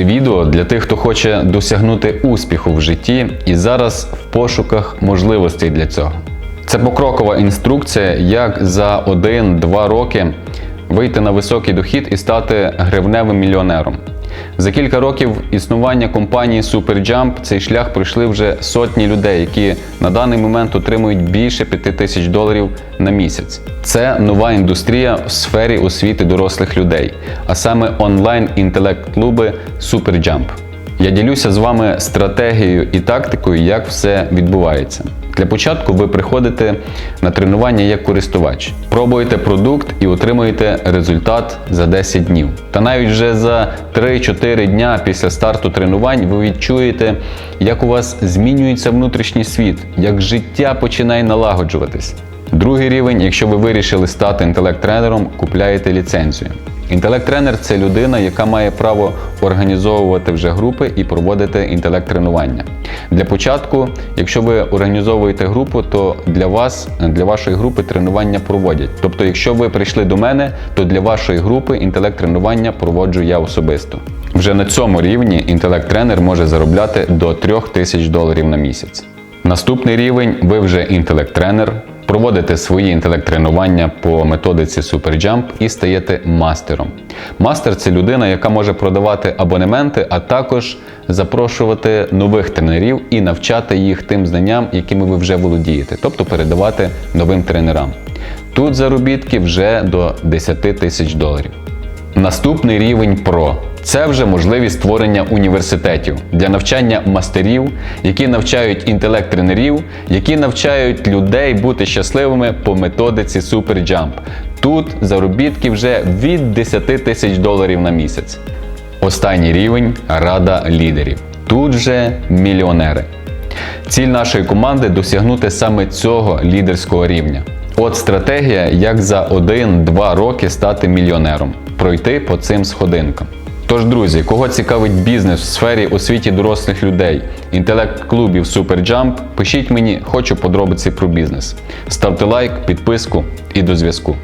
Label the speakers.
Speaker 1: Це відео для тих, хто хоче досягнути успіху в житті і зараз в пошуках можливостей для цього. Це покрокова інструкція, як за 1-2 роки вийти на високий дохід і стати гривневим мільйонером. За кілька років існування компанії SuperJump цей шлях пройшли вже сотні людей, які на даний момент отримують більше 5 тисяч доларів на місяць. Це нова індустрія в сфері освіти дорослих людей, а саме онлайн інтелект-клуби SuperJump. Я ділюся з вами стратегією і тактикою, як все відбувається. Для початку ви приходите на тренування як користувач, пробуєте продукт і отримуєте результат за 10 днів. Та навіть вже за 3-4 дня після старту тренувань ви відчуєте, як у вас змінюється внутрішній світ, як життя починає налагоджуватись. Другий рівень, якщо ви вирішили стати інтелект-тренером, купляєте ліцензію. Інтелект-тренер це людина, яка має право організовувати вже групи і проводити інтелект-тренування. Для початку, якщо ви організовуєте групу, то для вас, для вашої групи тренування проводять. Тобто, якщо ви прийшли до мене, то для вашої групи інтелект-тренування проводжу я особисто. Вже на цьому рівні інтелект-тренер може заробляти до 3000 тисяч доларів на місяць. Наступний рівень ви вже інтелект-тренер, проводите свої інтелект-тренування по методиці SuperJump і стаєте мастером. Мастер це людина, яка може продавати абонементи, а також запрошувати нових тренерів і навчати їх тим знанням, якими ви вже володієте, тобто передавати новим тренерам. Тут заробітки вже до 10 тисяч доларів. Наступний рівень PRO – це вже можливість створення університетів для навчання мастерів, які навчають інтелект-тренерів, які навчають людей бути щасливими по методиці SuperJump. Тут заробітки вже від 10 тисяч доларів на місяць. Останній рівень рада лідерів. Тут же мільйонери. Ціль нашої команди досягнути саме цього лідерського рівня. От стратегія, як за 1-2 роки стати мільйонером, пройти по цим сходинкам. Тож, друзі, кого цікавить бізнес в сфері освіті дорослих людей, інтелект-клубів SuperJump, пишіть мені, хочу подробиці про бізнес. Ставте лайк, підписку і до зв'язку.